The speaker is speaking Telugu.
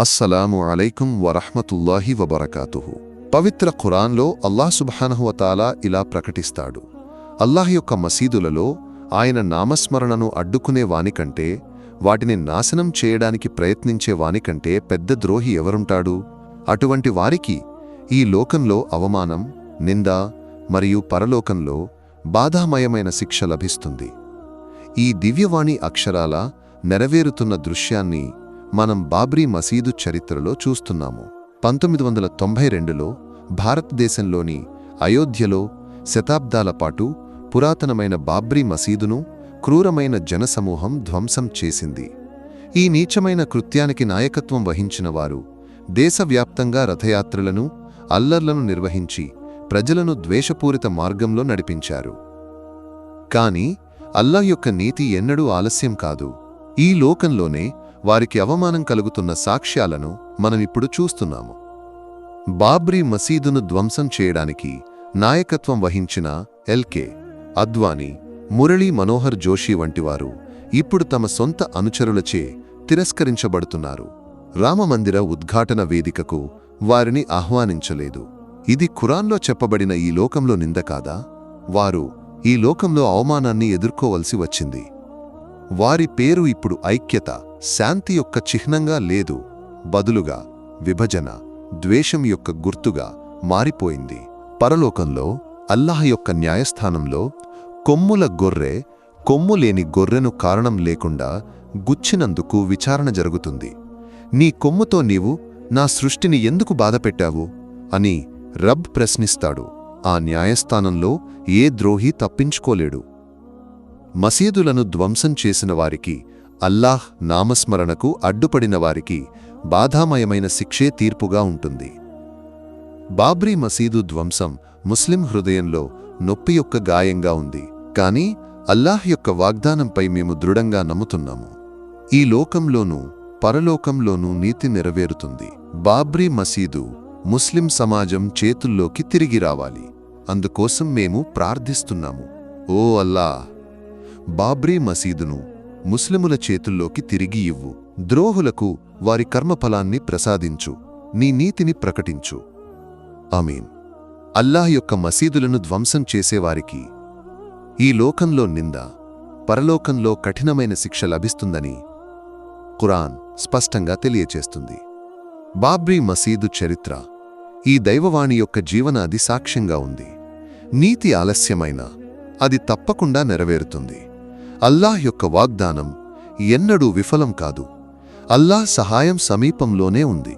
అస్సలాము అలైకుం వరహ్మతుల్లాహి వబరకాతుహు. పవిత్ర ఖురాన్లో అల్లాహ్ సుబ్హానహువతాలా ఇలా ప్రకటిస్తాడు. అల్లాహ్ యొక్క మసీదులలో ఆయన నామస్మరణను అడ్డుకునే వానికంటే వాటిని నాశనం చేయడానికి ప్రయత్నించే వానికంటే పెద్ద ద్రోహి ఎవరుంటాడు? అటువంటి వారికి ఈ లోకంలో అవమానం నింద మరియు పరలోకంలో బాధామయమైన శిక్ష లభిస్తుంది. ఈ దివ్యవాణి అక్షరాల నెరవేరుతున్న దృశ్యాన్ని మనం బాబ్రీ మసీదు చరిత్రలో చూస్తున్నాము. పంతొమ్మిది వందల తొంభై రెండులో భారతదేశంలోని అయోధ్యలో శతాబ్దాల పాటు పురాతనమైన బాబ్రీ మసీదును క్రూరమైన జనసమూహం ధ్వంసం చేసింది. ఈ నీచమైన కృత్యానికి నాయకత్వం వహించిన వారు దేశవ్యాప్తంగా రథయాత్రలను అల్లర్లను నిర్వహించి ప్రజలను ద్వేషపూరిత మార్గంలో నడిపించారు. కాని అల్లా యొక్క నీతి ఎన్నడూ ఆలస్యం కాదు. ఈ లోకంలోనే వారికి అవమానం కలుగుతున్న సాక్ష్యాలను మనమిప్పుడు చూస్తున్నాము. బాబ్రీ మసీదును ధ్వంసం చేయడానికి నాయకత్వం వహించిన ఎల్కే అద్వానీ మురళీ మనోహర్ జోషి వంటివారు ఇప్పుడు తమ సొంత అనుచరులచే తిరస్కరించబడుతున్నారు. రామమందిర ఉద్ఘాటన వేదికకు వారిని ఆహ్వానించలేదు. ఇది ఖురాన్లో చెప్పబడిన ఈ లోకంలో నింద కాదా? వారు ఈ లోకంలో అవమానాన్ని ఎదుర్కోవలసి వచ్చింది. వారి పేరు ఇప్పుడు ఐక్యత శాంతి యొక్క చిహ్నంగా లేదు. బదులుగా విభజన ద్వేషం యొక్క గుర్తుగా మారిపోయింది. పరలోకంలో అల్లాహ్ యొక్క న్యాయస్థానంలో కొమ్ముల గొర్రె కొమ్ము లేని గొర్రెను కారణం లేకుండా గుచ్చినందుకు విచారణ జరుగుతుంది. నీ కొమ్ముతో నీవు నా సృష్టిని ఎందుకు బాధపెట్టావు? అని రబ్ ప్రశ్నిస్తాడు. ఆ న్యాయస్థానంలో ఏ ద్రోహి తప్పించుకోలేడు. మసీదులను ధ్వంసం చేసిన వారికి అల్లాహ్ నామస్మరణకు అడ్డుపడిన వారికి బాధామయమైన శిక్షే తీర్పుగా ఉంటుంది. బాబ్రీ మసీదు ధ్వంసం ముస్లిం హృదయంలో నొప్పి యొక్క గాయంగా ఉంది. కాని అల్లాహ్ యొక్క వాగ్దానంపై మేము దృఢంగా నమ్ముతున్నాము. ఈ లోకంలోనూ పరలోకంలోనూ నీతి నెరవేరుతుంది. బాబ్రీ మసీదు ముస్లిం సమాజం చేతుల్లోకి తిరిగి రావాలి. అందుకోసం మేము ప్రార్థిస్తున్నాము. ఓ అల్లా బాబ్రీ మసీదును ముస్లిముల చేతుల్లోకి తిరిగి ఇవ్వు. ద్రోహులకు వారి కర్మఫలాన్ని ప్రసాదించు. నీ నీతిని ప్రకటించు. ఆమీన్. అల్లాహ్ యొక్క మసీదులను ధ్వంసం చేసేవారికి ఈ లోకంలో నింద పరలోకంలో కఠినమైన శిక్ష లభిస్తుందని ఖురాన్ స్పష్టంగా తెలియచేస్తుంది. బాబ్రీ మసీదు చరిత్ర ఈ దైవవాణి యొక్క జీవనాది సాక్ష్యంగా ఉంది. నీతి ఆలస్యమైన అది తప్పకుండా నెరవేరుతుంది. అల్లాహ్ యొక్క వాగ్దానం ఎన్నడూ విఫలం కాదు. అల్లాహ్ సహాయం సమీపంలోనే ఉంది.